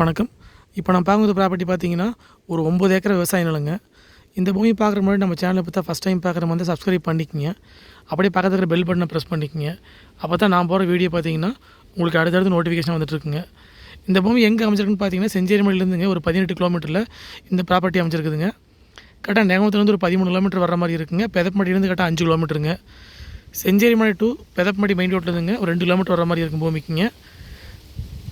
வணக்கம். இப்போ நான் பார்க்குறது ப்ராப்பர்ட்டி பார்த்தீங்கன்னா ஒரு ஒம்பது ஏக்கர் விவசாய நிலங்க. இந்த பூமி பார்க்குற முன்னாடி நம்ம சேனலை பார்த்தா ஃபஸ்ட் டைம் பார்க்குற வந்து சப்ஸ்கிரைப் பண்ணிக்கங்க. அப்படியே பக்கத்தில் இருக்கிற பெல் பட்டனை ப்ரெஸ் பண்ணிக்கோங்க. அப்போ தான் நான் போகிற வீடியோ பார்த்தீங்கன்னா உங்களுக்கு அடுத்தடுத்து நோட்டிஃபிகேஷன் வந்துட்டுருக்குங்க இந்த பூமி எங்கே அமைச்சிருக்குன்னு பார்த்தீங்கன்னா செஞ்சேரிமலையிலேருந்துங்க ஒரு பதினெட்டு கிலோமீட்டரில் இந்த ப்ராப்பர்ட்டி அமைச்சிருக்குதுங்க கரெக்டாக நேமத்துலேருந்து ஒரு பதிமூணு கிலோமீட்டர் வர மாதிரி இருக்குங்க. பெதப்பமட்டிலேருந்து கரெக்டாக அஞ்சு கிலோமீட்டருங்க செஞ்சேரிமலை டு பெதப்பமட்டி மெயின் ரோட்லேருந்துங்க ஒரு ரெண்டு கிலோமீட்டர் வர மாதிரி இருக்கும் பூமிக்குங்க.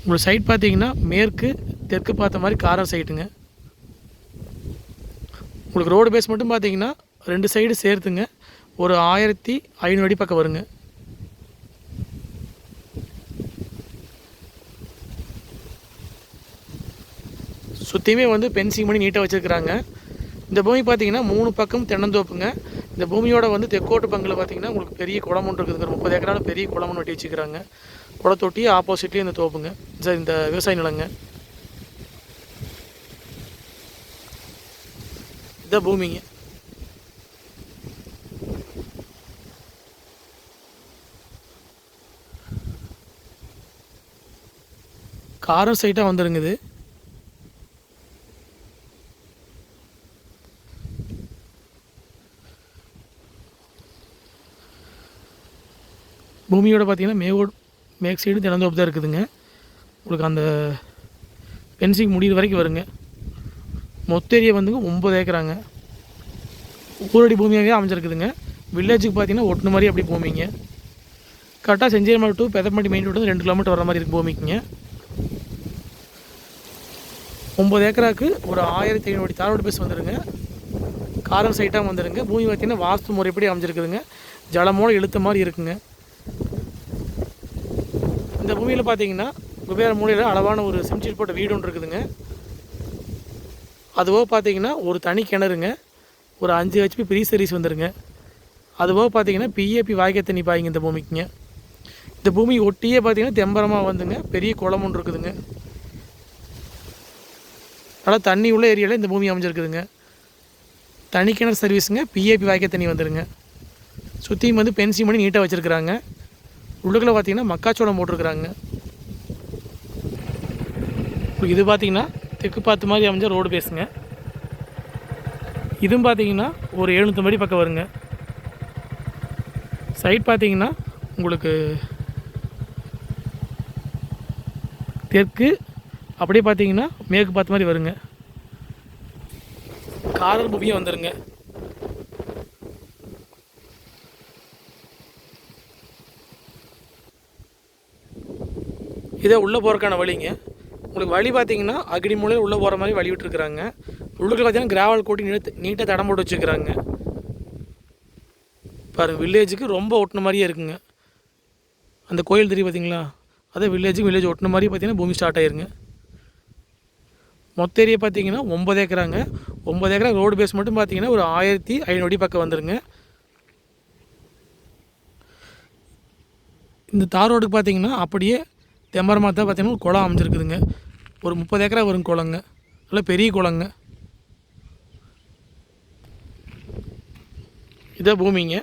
உங்களுக்கு சைட் பார்த்தீங்கன்னா மேற்கு தெற்கு பார்த்த மாதிரி காரம் சைட்டுங்க உங்களுக்கு ரோடு பேஸ் மட்டும் பார்த்தீங்கன்னா ரெண்டு சைடு சேர்த்துங்க. ஒரு ஆயிரத்தி ஐநூறு அடி பக்கம் வருங்க. சுற்றியுமே வந்து பென்சிங் பண்ணி நீட்டாக வச்சுருக்குறாங்க. இந்த பூமி பார்த்தீங்கன்னா மூணு பக்கம் தென்னந்தோப்புங்க. இந்த பூமியோட வந்து தெற்கோட்டு பங்கில் பார்த்தீங்கன்னா உங்களுக்கு பெரிய குளம் ஒன்று இருக்குதுங்க முப்பது ஏக்கரால பெரிய குளம் ஒன்று வெட்டி வச்சுக்கிறாங்க குளத்தொட்டி ஆப்போசிட்லேயும் இந்த தோப்புங்க. சார் இந்த விவசாய நிலங்க. இதான் பூமிங்க. காரம் சைட்டாக வந்துருங்குது. பூமியோட பார்த்தீங்கன்னா மேவோட் மேக் சைடு தினந்தோப்பு தான் இருக்குதுங்க. உங்களுக்கு அந்த பென்சிங் முடிகிற வரைக்கும் வருங்க. மொத்த ஏரியா வந்துங்க ஒம்பது ஏக்கராங்க. ஊரடி பூமியாகவே அமைஞ்சிருக்குதுங்க. வில்லேஜுக்கு பார்த்தீங்கன்னா ஒட்டுன மாதிரி அப்படி பூமிங்க. கரெக்டாக Chencheri to Pethappatti main road ரெண்டு கிலோமீட்டர் வர மாதிரி இருக்குது பூமிக்குங்க. ஒம்பது ஏக்கராக்கு ஒரு ஆயிரத்தி ஐநூறு தாரோடு பேஸ் வந்துடுங்க காரம் சைட்டாக வந்துடுங்க பூமி பார்த்தீங்கன்னா வாஸ்து முறைப்படி அமைஞ்சிருக்குதுங்க. ஜலமோட இழுத்த மாதிரி இருக்குங்க. இந்த பூமியில் பார்த்தீங்கன்னா குபேர மூலையில் அளவான ஒரு சிம்சீட் போட்ட வீடு ஒன்று இருக்குதுங்க. அதுவோ பார்த்தீங்கன்னா ஒரு தனி கிணறுங்க. ஒரு அஞ்சு ஹெச்பி ப்ரீ சர்வீஸ் வந்துருங்க. அதுவோ பார்த்தீங்கன்னா பிஏபி வாய்க்கை தண்ணி பாய்ங்க இந்த பூமிக்குங்க. இந்த பூமி ஒட்டியே பார்த்தீங்கன்னா தெம்பரமாக வந்துங்க. பெரிய குளம் ஒன்று இருக்குதுங்க. நல்லா தண்ணி உள்ள ஏரியாவில் இந்த பூமி அமைஞ்சிருக்குதுங்க. தனி கிணறு சர்வீஸுங்க பிஏபி வாய்க்கை தண்ணி வந்துருங்க. சுற்றியும் வந்து பென்சிங் பண்ணி நீட்டாக வச்சுருக்குறாங்க. உள்ளுக்குள்ள பார்த்தீங்கன்னா மக்காச்சோளம் போட்டிருக்கிறாங்க. இது பார்த்தீங்கன்னா தெற்கு பார்த்து மாதிரி அமைஞ்ச ரோடு பேசுங்க. இதுவும் பார்த்தீங்கன்னா ஒரு எழுநூற்றம்படி பக்கம் வருங்க. சைட் பார்த்தீங்கன்னா உங்களுக்கு தெற்கு அப்படியே பார்த்தீங்கன்னா மேற்கு பார்த்த மாதிரி வருங்க. காரர் பூமியும் வந்துடுங்க இதே உள்ளே போகிறக்கான வழிங்க. உங்களுக்கு வழி பார்த்தீங்கன்னா அக்னி மூலையில் உள்ளே போகிற மாதிரி வழி விட்டுருக்குறாங்க. உள்ளுக்கு பார்த்தீங்கன்னா கிராவல் கூட்டி நீட்டு நீட்டாக தடம் போட்டு வச்சுருக்குறாங்க. பாருங்கள் வில்லேஜுக்கு ரொம்ப ஒட்டின மாதிரியே இருக்குங்க. அந்த கோயில் தெரியும் பார்த்தீங்களா? அதே வில்லேஜுக்கு வில்லேஜ் ஒட்டின மாதிரி பார்த்தீங்கன்னா பூமி ஸ்டார்ட் ஆயிருங்க. மொத்த ஏரியா பார்த்தீங்கன்னா ஒம்பது ஏக்கராங்க. ஒம்பது ஏக்கரா ரோடு பேஸ் மட்டும் பார்த்தீங்கன்னா ஒரு ஆயிரத்தி ஐநூறு அடி பக்கம் வந்துருங்க. இந்த தார் ரோடுக்கு பார்த்தீங்கன்னா அப்படியே தெம்பரமாக தான் பார்த்தீங்கன்னா குளம் அமைஞ்சிருக்குதுங்க. ஒரு முப்பது ஏக்கரா வரும் குளங்க. நல்ல பெரிய குளங்க. இதான் பூமிங்க.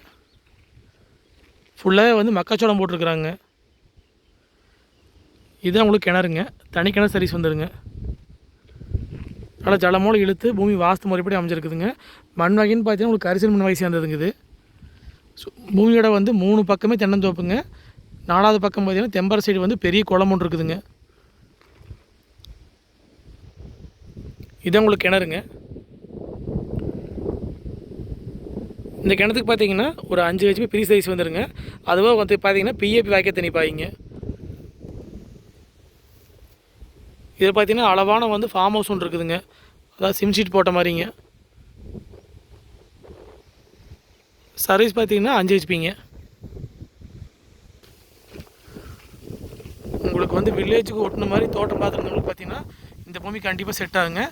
ஃபுல்லாக வந்து மக்காச்சோளம் போட்டிருக்குறாங்க. இதுதான் உங்களுக்கு கிணறுங்க. தனி கிணறு சர்வீஸ் வந்துடுங்க நல்லா ஜலமோடு இழுத்து பூமி வாஸ்து முறைப்படி அமைஞ்சிருக்குதுங்க. மண் வகைன்னு பார்த்தீங்கன்னா உங்களுக்கு அரிசல் மண் வகை சேர்ந்ததுங்க இது. பூமியோட வந்து மூணு பக்கமே தென்னந்தோப்புங்க. நாலாவது பக்கம் பார்த்திங்கன்னா தெம்பர் சைடு வந்து பெரிய குளம் ஒன்று இருக்குதுங்க. இதான் உங்களுக்கு கிணறுங்க. இந்த கிணத்துக்கு பார்த்தீங்கன்னா ஒரு அஞ்சு ஹெச்பி ப்ரீ சைஸ் வந்துருங்க. அதுவாக வந்து பார்த்தீங்கன்னா பிஏபி வாய்க்க தண்ணி பாய்ங்க. இதில் பார்த்தீங்கன்னா அளவான வந்து ஃபார்ம் ஹவுஸ் ஒன்று இருக்குதுங்க. அதாவது சிம் ஷீட் போட்ட மாதிரிங்க. சர்வீஸ் பார்த்தீங்கன்னா அஞ்சு ஹெச்பிங்க உங்களுக்கு வந்து வில்லேஜுக்கு ஒட்டின மாதிரி தோட்டம் பார்த்துருந்தவங்களுக்கு பார்த்தீங்கன்னா இந்த பூமி கண்டிப்பாக செட் ஆகுங்க.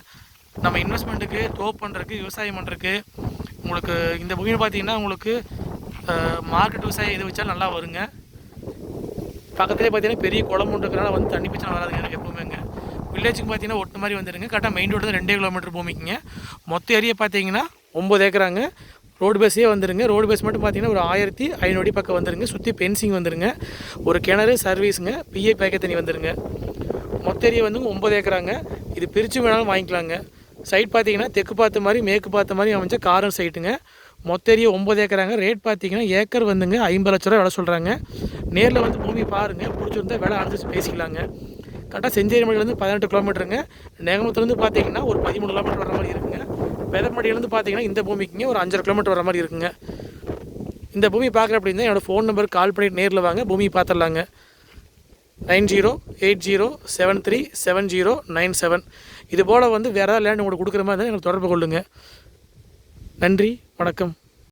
நம்ம இன்வெஸ்ட்மெண்ட்டுக்கு தோப் பண்ணுறதுக்கு விவசாயம் பண்ணுறதுக்கு உங்களுக்கு இந்த பூமியில் பார்த்தீங்கன்னா உங்களுக்கு மார்க்கெட் விவசாயம் இது வச்சாலும் நல்லா வருங்க. பக்கத்துலேயே பார்த்தீங்கன்னா பெரிய குளம் இருக்கிறனால வந்து தண்ணி பிரச்சனை வராதுங்க எனக்கு எப்பவுமேங்க வில்லேஜுக்கு பார்த்தீங்கன்னா ஒட்டு மாதிரி வந்துடுங்க கரெக்டாக மெயின் ரோடு தான் ரெண்டே கிலோமீட்டர் பூமிக்குங்க. மொத்த ஏரியா பார்த்தீங்கன்னா ஒம்பது ஏக்கராங்க. ரோடு பேஸே வந்துருங்க. ரோடு பேஸ் மட்டும் பார்த்தீங்கன்னா ஒரு ஆயிரத்தி ஐநூறு பக்கம் வந்துருங்க. சுற்றி பென்சிங் வந்துருங்க. ஒரு கிணறு சர்வீஸுங்க பிஏ பேக்க தண்ணி வந்துருங்க. மொத்த ஏரியா வந்து ஒம்பது ஏக்கராங்க. இது பிரித்து வேணாலும் வாங்கிக்கலாங்க. சைட் பார்த்தீங்கன்னா தெற்கு பார்த்த மாதிரி மேற்கு பார்த்த மாதிரி அமைஞ்ச காரம் சைட்டுங்க மொத்த ஏரியா ஒம்பது ஏக்கராங்க. ரேட் பார்த்தீங்கன்னா ஏக்கர் வந்துங்க ஐம்பது லட்ச ரூபா விலை சொல்கிறாங்க நேரில் வந்து பூமி பாருங்கள் பிடிச்சிருந்தா விலை அனுசரித்து பேசிக்கலாங்க. கரெக்டாக செஞ்சேரி மலையிலேருந்து பதினெட்டு கிலோமீட்டருங்க நேகமத்துலேருந்து பார்த்தீங்கன்னா ஒரு பதிமூணு கிலோமீட்டர் வர மாதிரி இருக்குங்க. பெதமடியிலேருந்து பார்த்தீங்கன்னா இந்த பூமிக்குங்க ஒரு அஞ்சரை கிலோமீட்டர் வர மாதிரி இருக்குங்க. இந்த பூமி பார்க்குற அப்படின்னா என்னோடய ஃபோன் நம்பர் கால் பண்ணிட்டு நேரில் வாங்க பூமி பார்த்துடலாங்க. Nine zero eight zero seven three seven zero nine seven. இது போல் வந்து வேறு ஏதாவது லேண்ட் உங்களுக்கு கொடுக்குற மாதிரி இருந்தால் எனக்கு தொடர்பு கொள்ளுங்கள் நன்றி வணக்கம்.